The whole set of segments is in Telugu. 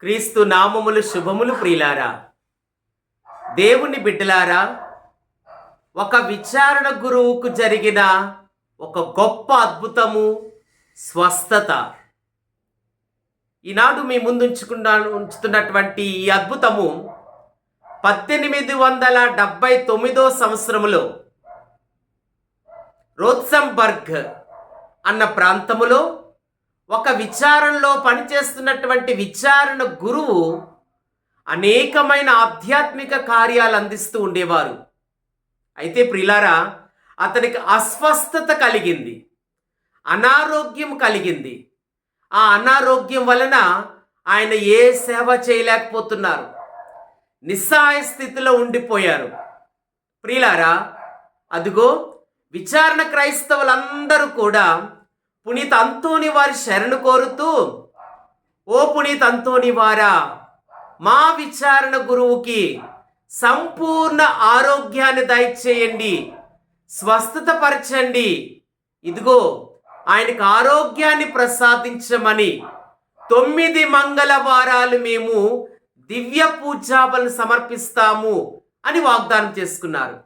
క్రీస్తు నామములు శుభములు ప్రియులారా. దేవుని బిడ్డలారా ఒక విచారణ గురువుకు జరిగిన ఒక గొప్ప అద్భుతము స్వస్థత. ఈనాడు మీ ముందుంచుకున్న ఉంచుతున్నటువంటి ఈ అద్భుతము పద్దెనిమిది వందల డెబ్బై తొమ్మిదో సంవత్సరములో రోత్సంబర్గ్ అన్న ప్రాంతములో ఒక విచారణలో పనిచేస్తున్నటువంటి విచారణ గురువు అనేకమైన ఆధ్యాత్మిక కార్యాలు అందిస్తూ ఉండేవారు. అయితే ప్రిలారా అతనికి అస్వస్థత కలిగింది అనారోగ్యం కలిగింది. ఆ అనారోగ్యం వలన ఆయన ఏ సేవ చేయలేకపోతున్నారు. నిస్సహాయ స్థితిలో ఉండిపోయారు. ప్రియులారా అదిగో విచారణ క్రైస్తవులందరూ కూడా పునీత్ అంతోని వారి శరణు కోరుతూ ఓ పునీత్ అంతోని వారా మా విచారణ గురువుకి సంపూర్ణ ఆరోగ్యాన్ని దయచేయండి స్వస్థత పరచండి. ఇదిగో ఆయనకు ఆరోగ్యాన్ని ప్రసాదించమని తొమ్మిది మంగళవారాలు మేము దివ్య పూజాబలను సమర్పిస్తాము అని వాగ్దానం చేసుకున్నారు.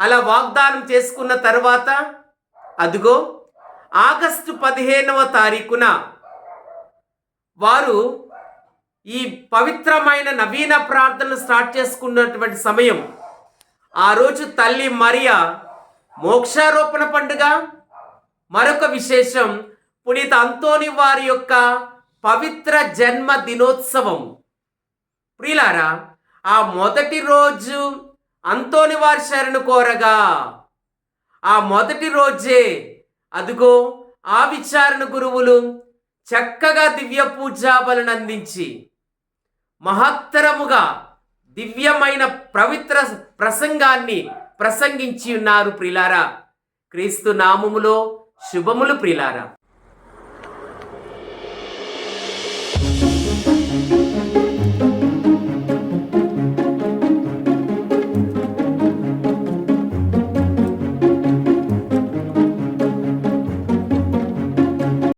అలా వాగ్దానం చేసుకున్న తర్వాత అదిగో ఆగస్టు పదిహేనవ తారీఖున వారు ఈ పవిత్రమైన నవీన ప్రార్థనలు స్టార్ట్ చేసుకున్నటువంటి సమయం. ఆ రోజు తల్లి మరియా మోక్షారోపణ పండుగ మరొక విశేషం పునీత అంతోని వారి యొక్క పవిత్ర జన్మ దినోత్సవం. ప్రియులారా ఆ మొదటి రోజు అంతోని వారి శరణు కోరగా ఆ మొదటి రోజే అదుగో ఆ విచారణ గురువులు చక్కగా దివ్య పూజాబలను అందించి మహత్తరముగా దివ్యమైన పవిత్ర ప్రసంగాన్ని ప్రసంగించి ఉన్నారు ప్రిలారా. క్రీస్తు నామములో శుభములు ప్రిలారా.